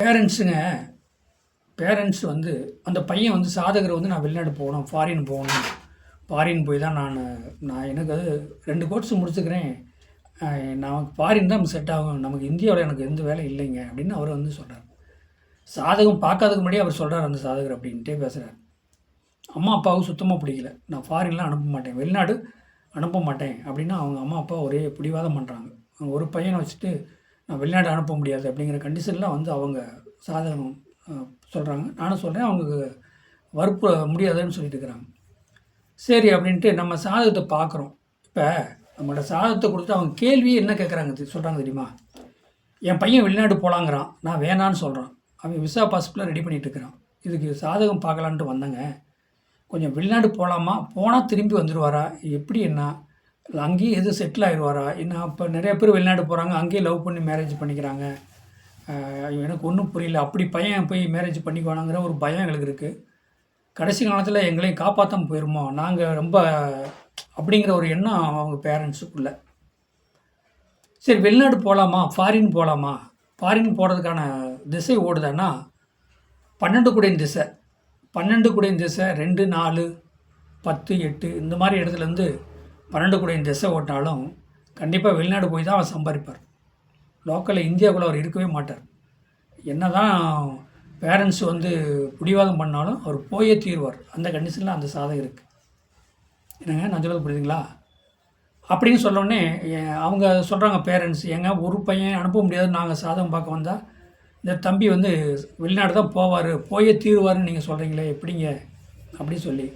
பேரண்ட்ஸுங்க parents வந்து அந்த பையன் வந்து சாதகர் வந்து நான் வெளிநாடு போகணும் ஃபாரின் போகணும். ஃபாரின் போய் தான் நான் நான் எனக்கு அது ரெண்டு கோர்ஸ் முடிச்சுக்கிறேன். நான் ஃபாரின் தான் செட் ஆகும் நமக்கு இந்தியாவில் எனக்கு எந்த வேலை இல்லைங்க அப்படின்னு அவர் வந்து சொல்கிறார் சாதகம் பார்க்காததுக்கு முன்னாடியே அவர் சொல்கிறார் அந்த சாதகர் அப்படின்ட்டே பேசுகிறார் அம்மா அப்பாவுக்கு சுத்தமாக பிடிக்கல. நான் ஃபாரின்லாம் அனுப்ப மாட்டேன். வெளிநாடு அனுப்ப மாட்டேன் அப்படின்னா அவங்க அம்மா அப்பா ஒரே பிடிவாதம் பண்ணுறாங்க ஒரு பையனை வச்சுட்டு வெளிநாடு அனுப்ப முடியாது அப்படிங்கிற கண்டிஷன்லாம் வந்து அவங்க சாதகம் சொல்கிறாங்க நானும் சொல்கிறேன் அவங்க வறுப்பு முடியாதுன்னு சொல்லிட்டு இருக்கிறாங்க. சரி அப்படின்ட்டு நம்ம சாதகத்தை பார்க்குறோம். இப்போ நம்மளோட சாதகத்தை கொடுத்து அவங்க கேள்வி என்ன கேட்குறாங்க சொல்கிறாங்க தெரியுமா? என் பையன் வெளிநாடு போகலாங்கிறான் நான் வேணான்னு சொல்கிறான் அவன் விசா பாஸ்போர்ட்லாம் ரெடி பண்ணிகிட்டு இருக்கிறான். இதுக்கு சாதகம் பார்க்கலான்ட்டு வந்தேங்க. கொஞ்சம் வெளிநாடு போகலாமா போனால் திரும்பி வந்துடுவாரா எப்படி என்ன? அங்கேயே எதுவும் செட்டில் ஆயிடுவாரா? என்ன இப்போ நிறைய பேர் வெளிநாடு போகிறாங்க அங்கேயே லவ் பண்ணி மேரேஜ் பண்ணிக்கிறாங்க. எனக்கு ஒன்றும் புரியல. அப்படி பையன் போய் மேரேஜ் பண்ணிக்குவானாங்கிற ஒரு பயம் எங்களுக்கு இருக்குது கடைசி காலத்தில் எங்களையும் காப்பாற்றாம போயிருமோ? நாங்கள் ரொம்ப அப்படிங்கிற ஒரு எண்ணம் அவங்க பேரண்ட்ஸுக்குள்ள சரி வெளிநாடு போகலாமா ஃபாரின் போகலாமா ஃபாரின் போகிறதுக்கான திசை ஓடுதான்னா பன்னெண்டு குடையின் திசை. பன்னெண்டு குடையின் திசை ரெண்டு நாலு பத்து எட்டு இந்த மாதிரி இடத்துலேருந்து பன்னெண்டு குடையின் ட்ரெஸ்ஸை ஓட்டினாலும் கண்டிப்பாக வெளிநாடு போய் தான் அவர் சம்பாதிப்பார். லோக்கலில் இந்தியாவுக்குள்ளே அவர் இருக்கவே மாட்டார். என்ன தான் பேரண்ட்ஸ் வந்து பிடிவாதம் பண்ணாலும் அவர் போயே தீர்வார். அந்த கண்டிஷனில் அந்த சாதகம் இருக்குது என்னங்க நான் சொல்றது புரியுதுங்களா? அப்படின்னு சொன்னோடனே அவங்க சொல்கிறாங்க பேரண்ட்ஸ் ஏங்க ஒரு பையன் அனுப்ப முடியாது நாங்கள் சாதகம் பார்க்க வந்தால் இந்த தம்பி வந்து வெளிநாடு தான் போவார் போயே தீருவாருன்னு நீங்கள் சொல்கிறீங்களே எப்படிங்க? அப்படின்னு சொல்லி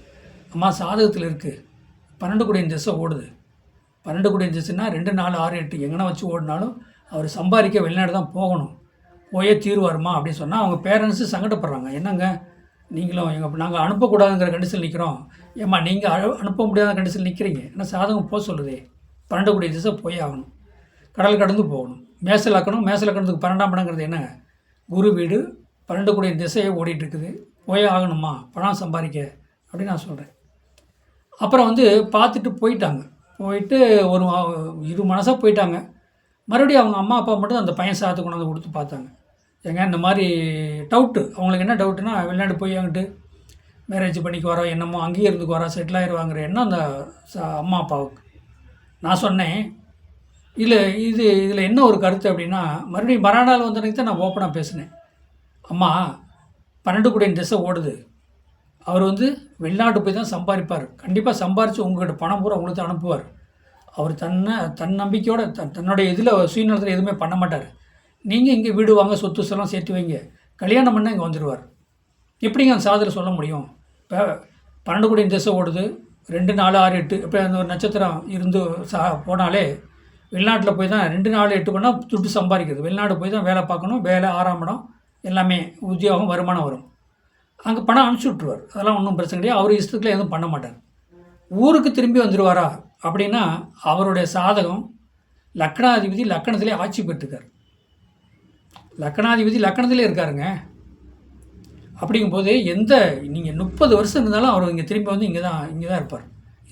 அம்மா சாதகத்தில் இருக்குது பன்னெண்டு குடியின் திசை ஓடுது. பன்னெண்டு குடியின் திசைன்னா ரெண்டு நாலு ஆறு எட்டு எங்கன்னா வச்சு ஓடினாலும் அவர் சம்பாதிக்க வெளிநாடு தான் போகணும். போயே தீர்வாருமா அப்படின்னு சொன்னால் அவங்க பேரண்ட்ஸு சங்கடப்படுறாங்க. என்னங்க? நீங்களும் எங்கள் நாங்கள் அனுப்பக்கூடாதுங்கிற கண்டிஷன் நிற்கிறோம் ஏம்மா நீங்கள் அழு அனுப்ப முடியாத கண்டிஷன் நிற்கிறீங்க ஏன்னா சாதகம் போக சொல்லுதே? பன்னெண்டு குடி திசை போய் ஆகணும். கடல் கடந்து போகணும். மேசல் ஆக்கணும். மேசல் அக்கணத்துக்கு பன்னெண்டாம் படங்கிறது என்ன குரு வீடு பன்னெண்டு குடி திசையே ஓடிட்டு இருக்குது. போயே ஆகணுமா? பணம் சம்பாதிக்க அப்படின்னு நான் சொல்கிறேன் அப்புறம் வந்து பார்த்துட்டு போயிட்டாங்க. போயிட்டு ஒரு இரு மனசாக போயிட்டாங்க. மறுபடியும் அவங்க அம்மா அப்பா மட்டும் அந்த பையன் சாத்து கொண்டாந்து கொடுத்து பார்த்தாங்க. ஏங்க இந்த மாதிரி டவுட்டு அவங்களுக்கு என்ன டவுட்டுனா வெளிநாடு போய் அங்கிட்டு மேரேஜ் பண்ணிக்கு வரோம் என்னமோ அங்கேயே இருந்துக்கு வரோம் செட்டில் ஆயிடுவாங்கிற எண்ணம் அந்த அம்மா அப்பாவுக்கு. நான் சொன்னேன் இல்லை இது இதில் என்ன ஒரு கருத்து அப்படின்னா மறுபடியும் மறுநாள் வந்தனைக்கு தான் நான் ஓப்பனாக பேசினேன். அம்மா பன்னெண்டு குடியின் திசை ஓடுது. அவர் வந்து வெளிநாட்டு போய் தான் சம்பாதிப்பார். கண்டிப்பாக சம்பாரித்து உங்கள்கிட்ட பணம் பூரா உங்களுக்கு தான் அனுப்புவார். அவர் தன்னை தன் நம்பிக்கையோட தன் தன்னுடைய இதில் சுயநலத்தில் எதுவுமே பண்ண மாட்டார். நீங்கள் இங்கே வீடு வாங்க சொத்து செல்லாம் சேர்த்து வைங்க. கல்யாணம் பண்ண இங்கே வந்துடுவார் எப்படிங்க அந்த சாதனை சொல்ல முடியும்? இப்போ பன்னெண்டு கோடி திசை ஓடுது. ரெண்டு நாலு ஆறு எட்டு இப்போ அந்த ஒரு நட்சத்திரம் இருந்து சா போனாலே வெளிநாட்டில் போய் தான் ரெண்டு நாலு எட்டு பண்ணால் துட்டு சம்பாதிக்கிறது. வெளிநாடு போய் தான் வேலை பார்க்கணும். வேலை ஆறாம் இடம் எல்லாமே உத்தியோகம் வருமானம் வரும். அங்கே பணம் அனுப்பிச்சி விட்ருவார் அதெல்லாம் ஒன்றும் பிரச்சனை கிடையாது. அவர் இஷ்டத்தில் எதுவும் பண்ண மாட்டார். ஊருக்கு திரும்பி வந்துடுவாரா அப்படின்னா அவருடைய சாதகம் லக்னாதிபதி லக்கணத்திலே ஆட்சி பெற்றுக்கார் லக்கணாதிபதி லக்கணத்திலே இருக்காருங்க. அப்படிங்கும்போது எந்த நீங்கள் முப்பது வருஷம் இருந்தாலும் அவர் இங்கே திரும்பி வந்து இங்கே தான் இங்கே தான் இருப்பார்.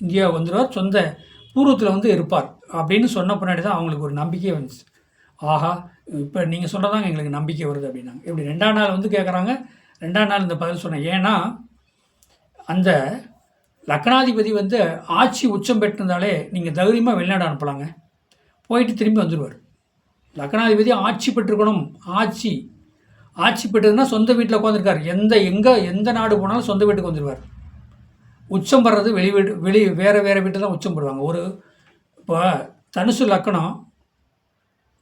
இந்தியா வந்துடுவார் சொந்த பூர்வத்தில் வந்து இருப்பார். அப்படின்னு சொன்ன பின்னாடி தான் அவங்களுக்கு ஒரு நம்பிக்கையே வந்துச்சு. ஆஹா இப்போ நீங்கள் சொன்னதாங்க எங்களுக்கு நம்பிக்கை வருது அப்படின்னாங்க. இப்படி ரெண்டாம் நாள் வந்து கேட்குறாங்க ரெண்டாம் நாள் இந்த பதில் சொன்னேன். ஏன்னா அந்த லக்னாதிபதி வந்து ஆட்சி உச்சம் பெற்றிருந்தாலே நீங்கள் தைரியமாக வெளிநாடு அனுப்பலாங்க. போயிட்டு திரும்பி வந்துடுவார் லக்னாதிபதி ஆட்சி பெற்றுக்கணும் ஆட்சி ஆட்சி பெற்றதுன்னா சொந்த வீட்டில் உட்காந்துருக்கார் எந்த எங்கே எந்த நாடு போனாலும் சொந்த வீட்டுக்கு வந்துடுவார் உச்சம் படுறது வெளி வீடு வெளி வேறு வேறு வீட்டில் தான் உச்சம் பெறுவாங்க ஒரு இப்போ தனுசு லக்கணம்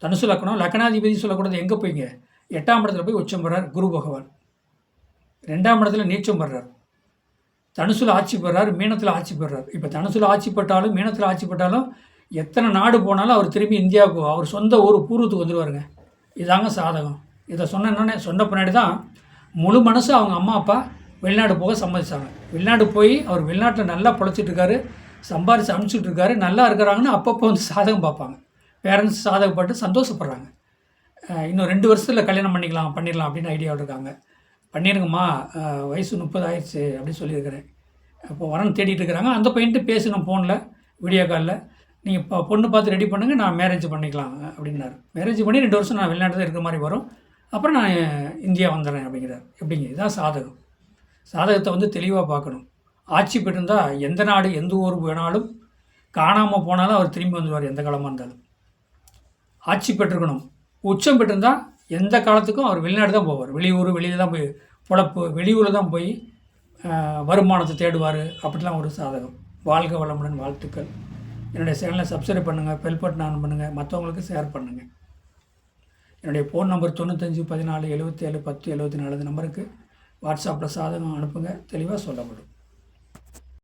தனுசு லக்கணம் லக்னாதிபதி சொல்லக்கூடாது. எங்கே போய்ங்க? எட்டாம் இடத்துல போய் உச்சம் பெறார் குரு பகவான். ரெண்டாம் இடத்துல நீச்சம் பெறார் தனுசுல ஆட்சி பெறார் மீனத்தில் ஆட்சி பெறார். இப்போ தனுசுல ஆட்சி பட்டாலும் மீனத்தில் ஆட்சி பட்டாலும் எத்தனை நாடு போனாலும் அவர் திரும்பி இந்தியாவுக்கு அவர் சொந்த ஊர் பூர்வத்துக்கு வந்துடுவாருங்க இதாங்க சாதகம். இதை சொன்னோன்னே சொன்ன பின்னாடி தான் முழு மனசு அவங்க அம்மா அப்பா வெளிநாடு போக சம்மதிச்சாங்க. வெளிநாடு போய் அவர் வெளிநாட்டில் நல்லா பொழைச்சிட்டு இருக்காரு சம்பாரிச்சு அனுப்பிச்சிட்டு இருக்காரு நல்லா இருக்கிறாங்கன்னு அப்பப்போ வந்து சாதகம் பார்ப்பாங்க. பேரண்ட்ஸ் சாதகப்பட்டு சந்தோஷப்படுறாங்க. இன்னும் ரெண்டு வருஷத்தில் கல்யாணம் பண்ணிக்கலாம் பண்ணிடலாம் அப்படின்னு ஐடியாவில் இருக்காங்க. பண்ணிருங்கம்மா வயசு முப்பது ஆயிடுச்சு அப்படின்னு சொல்லியிருக்கிறேன். அப்போ வரன் தேடிட்டு இருக்கிறாங்க. அந்த பையன்ட்டு பேசணும் ஃபோனில் வீடியோ காலில் நீங்கள் இப்போ பொண்ணு பார்த்து ரெடி பண்ணுங்கள் நான் மேரேஜ் பண்ணிக்கலாம் அப்படின்னாரு மேரேஜ் பண்ணி ரெண்டு வருஷம் நான் வெளிநாட்டில் இருக்கிற மாதிரி வரும். அப்புறம் நான் இந்தியா வந்துடுறேன் அப்படிங்கிறார். எப்படிங்க? இதுதான் சாதகம். சாதகத்தை வந்து தெளிவாக பார்க்கணும். ஆட்சி பெற்றிருந்தால் எந்த நாடு எந்த ஊர் வேணாலும் காணாமல் போனாலும் அவர் திரும்பி வந்துடுவார் எந்த காலமாக இருந்தாலும். ஆட்சி பெற்றுக்கணும் உச்சம் பெற்றிருந்தால் எந்த காலத்துக்கும் அவர் வெளிநாடு தான் போவார். வெளியூர் வெளியில் தான் போய் பொழப்பு வெளியூரில் தான் போய் வருமானத்தை தேடுவார். அப்படிலாம் ஒரு சாதகம். வாழ்க வளமுடன் வாழ்த்துக்கள். என்னுடைய சேனலை சப்ஸ்கிரைப் பண்ணுங்கள் பெல் பட்டன் ஆன் பண்ணுங்கள் மற்றவங்களுக்கு ஷேர் பண்ணுங்கள் என்னுடைய ஃபோன் நம்பர் தொண்ணூத்தஞ்சு பதினாலு எழுபத்தி ஏழு பத்து எழுபத்தி நாலு நம்பருக்கு வாட்ஸ்அப்பில் சாதகம் அனுப்புங்க. தெளிவாக சொல்லப்படும்.